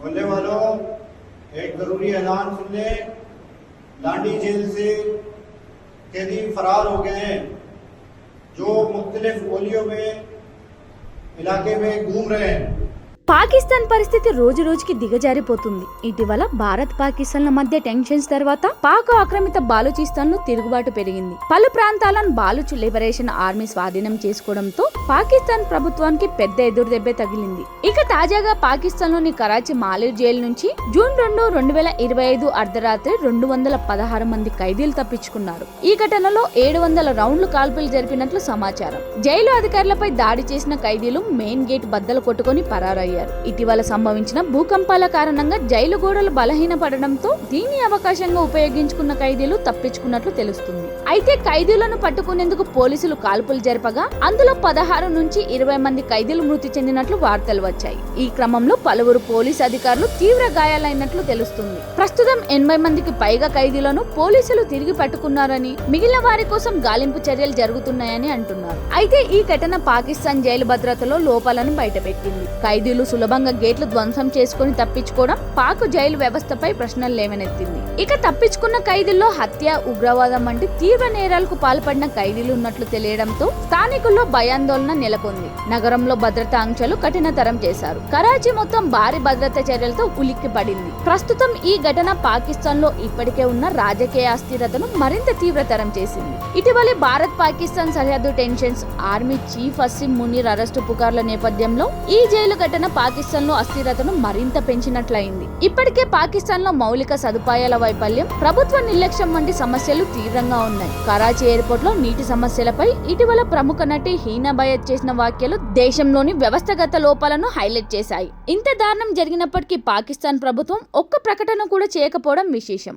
बोलने वालों, एक ज़रूरी ऐलान सुन ले लांडी जेल से कैदी फरार हो गए हैं, जो मुख्तलिफ़ गोलियों में, इलाके में घूम रहे हैं। పాకిస్తాన్ పరిస్థితి రోజు రోజుకి దిగజారిపోతుంది. ఇటీవల భారత్ పాకిస్తాన్ల మధ్య టెన్షన్స్ తర్వాత పాక్ ఆక్రమిత బాలుచిస్తాన్ను తిరుగుబాటు పెరిగింది. పలు ప్రాంతాలను బాలుచు లిబరేషన్ ఆర్మీ స్వాధీనం చేసుకోవడంతో పాకిస్తాన్ ప్రభుత్వానికి పెద్ద ఎదురుదెబ్బే తగిలింది. ఇక తాజాగా పాకిస్తాన్లోని కరాచీ మాలిర్ జైలు నుంచి జూన్ రెండు రెండు వేల ఇరవై ఐదు అర్ధరాత్రి రెండు వందల పదహారు మంది ఖైదీలు తప్పించుకున్నారు. ఈ ఘటనలో ఏడు వందల రౌండ్లు కాల్పులు జరిపినట్లు సమాచారం. జైలు అధికారులపై దాడి చేసిన ఖైదీలు మెయిన్ గేట్ బద్దలు కొట్టుకొని పరారయ్యారు. ఇటీవల సంభవించిన భూకంపాల కారణంగా జైలు గోడలు బలహీనపడడంతో దీన్ని అవకాశంగా ఉపయోగించుకున్న ఖైదీలు తప్పించుకున్నట్లు తెలుస్తుంది. అయితే ఖైదీలను పట్టుకునేందుకు పోలీసులు కాల్పులు జరపగా అందులో పదహారు నుంచి ఇరవై మంది ఖైదీలు మృతి చెందినట్లు వార్తలు వచ్చాయి. ఈ క్రమంలో పలువురు పోలీసు అధికారులు తీవ్ర గాయాలైనట్లు తెలుస్తుంది. ప్రస్తుతం ఎనభై మందికి పైగా ఖైదీలను పోలీసులు తిరిగి పట్టుకున్నారని మిగిలిన వారి కోసం గాలింపు చర్యలు జరుగుతున్నాయని అంటున్నారు. అయితే ఈ ఘటన పాకిస్తాన్ జైలు భద్రతలో లోపాలను బయటపెట్టింది. ఖైదీలు సులభంగా గేట్లు ధ్వంసం చేసుకుని తప్పించుకోవడం పాక్ జైలు వ్యవస్థపై ప్రశ్నలు లేవనెత్తింది. ఇక తప్పించుకున్న ఖైదీల్లో హత్య ఉగ్రవాదం వంటి తీవ్ర నేరాలకు పాల్పడిన ఖైదీలు ఉన్నట్లు తెలియడంతో స్థానికుల్లో భయాందోళన నెలకొంది. నగరంలో భద్రతా ఆంక్షలు కఠినతరం చేశారు. కరాచీ మొత్తం భారీ భద్రతా చర్యలతో ఉలిక్కి పడింది ప్రస్తుతం ఈ ఘటన పాకిస్తాన్లో ఇప్పటికే ఉన్న రాజకీయ అస్థిరతను మరింత తీవ్రతరం చేసింది. ఇటీవలే భారత్ పాకిస్తాన్ సరిహద్దు tensions army chief Asim Munir arrest పుకార్ల నేపథ్యంలో ఈ జైలు ఘటన పాకిస్తాన్లో అస్థిరతను మరింత పెంచినట్లయింది. ఇప్పటికే పాకిస్తాన్లో మౌలిక సదుపాయాల వైఫల్యం ప్రభుత్వ నిర్లక్ష్యం వంటి సమస్యలు తీవ్రంగా ఉన్నాయి. కరాచీ ఎయిర్పోర్ట్లో నీటి సమస్యలపై ఇటీవల ప్రముఖ నటి హీనా బయత్ చేసిన వ్యాఖ్యలు దేశంలోని వ్యవస్థగత లోపాలను హైలైట్ చేశాయి. ఇంత దారుణం జరిగినప్పటికీ పాకిస్తాన్ ప్రభుత్వం ఒక్క ప్రకటన కూడా చేయకపోవడం విశేషం.